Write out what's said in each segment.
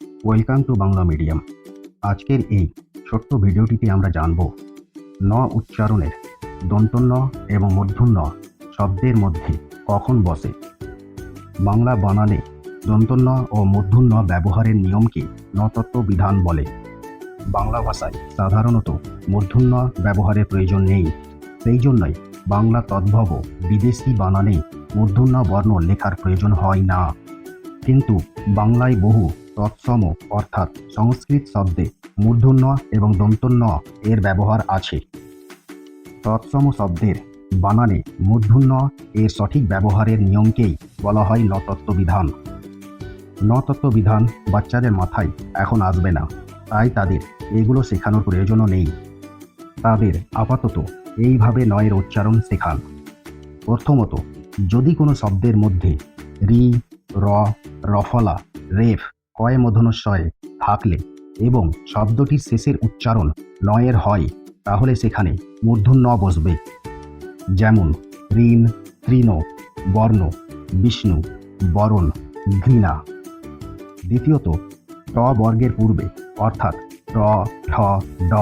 Welcome to Bangla medium আজকের এই ছোট্ট ভিডিওটিতে আমরা জানব ন উচ্চারণের দন্তন্য এবং মূর্ধন্য শব্দের মধ্যে কখন বসে। বাংলা বানানে দন্তন্য ও মূর্ধন্য ব্যবহারের নিয়মকে নতত্ত্ব বিধান বলে। বাংলা ভাষায় সাধারণত মূর্ধন্য ব্যবহারের প্রয়োজন নেই। সেই জন্যই বাংলা তদ্ভব বিদেশি বানানে মূর্ধন্য বর্ণ লেখার প্রয়োজন হয় না। কিন্তু বাংলায় বহু তৎসম, অর্থাৎ সংস্কৃত শব্দে মূর্ধন্য এবং দন্তন্য এর ব্যবহার আছে। তৎসম শব্দের বানানে মূর্ধন্য এর সঠিক ব্যবহারের নিয়মকেই বলা হয় নতত্ত্ববিধান। নতত্ত্ববিধান বাচ্চাদের মাথায় এখন আসবে না, তাই তাদের এগুলো শেখানোর প্রয়োজনও নেই। তাদের আপাতত এইভাবে নয়ের উচ্চারণ শেখান। প্রথমত, যদি কোনো শব্দের মধ্যে রি, র, রফলা, রেফ কয় মধনস্বয়ে থাকলে এবং শব্দটির শেষের উচ্চারণ নয়ের হয়, তাহলে সেখানে মূর্ধন্য বসবে। যেমন ঋণ, তৃণ, বর্ণ, বিষ্ণু, বরণ, ঘৃণা। দ্বিতীয়ত, ট বর্গের পূর্বে, অর্থাৎ ট ঠ, ড,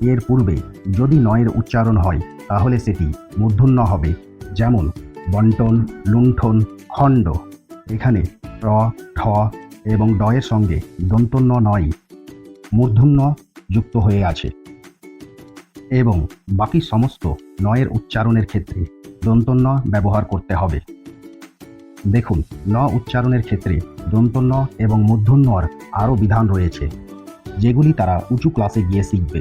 এর পূর্বে যদি নয়ের উচ্চারণ হয়, তাহলে সেটি মূর্ধন্য হবে। যেমন বন্টন, লুণ্ঠন, খণ্ড। এখানে ট ঠ এবং ডয়ের সঙ্গে দন্তন্য নয়, মূর্ধন্য যুক্ত হয়ে আছে। এবং বাকি সমস্ত নয়ের উচ্চারণের ক্ষেত্রে দন্তন্য ব্যবহার করতে হবে। দেখুন, ন উচ্চারণের ক্ষেত্রে দন্তন্য এবং মূর্ধন্যর আরও বিধান রয়েছে, যেগুলি তারা উঁচু ক্লাসে গিয়ে শিখবে।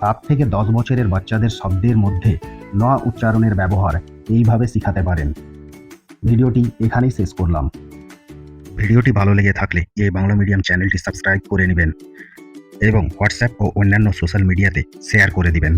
সাত থেকে দশ বছরের বাচ্চাদের শব্দের মধ্যে ন উচ্চারণের ব্যবহার এইভাবে শিখাতে পারেন। ভিডিওটি এখানেই শেষ করলাম। ভিডিওটি ভালো লেগে থাকলে এই বাংলা মিডিয়াম চ্যানেলটি সাবস্ক্রাইব করে নেবেন এবং হোয়াটসঅ্যাপ ও অন্যান্য সোশ্যাল মিডিয়াতে শেয়ার করে দিবেন।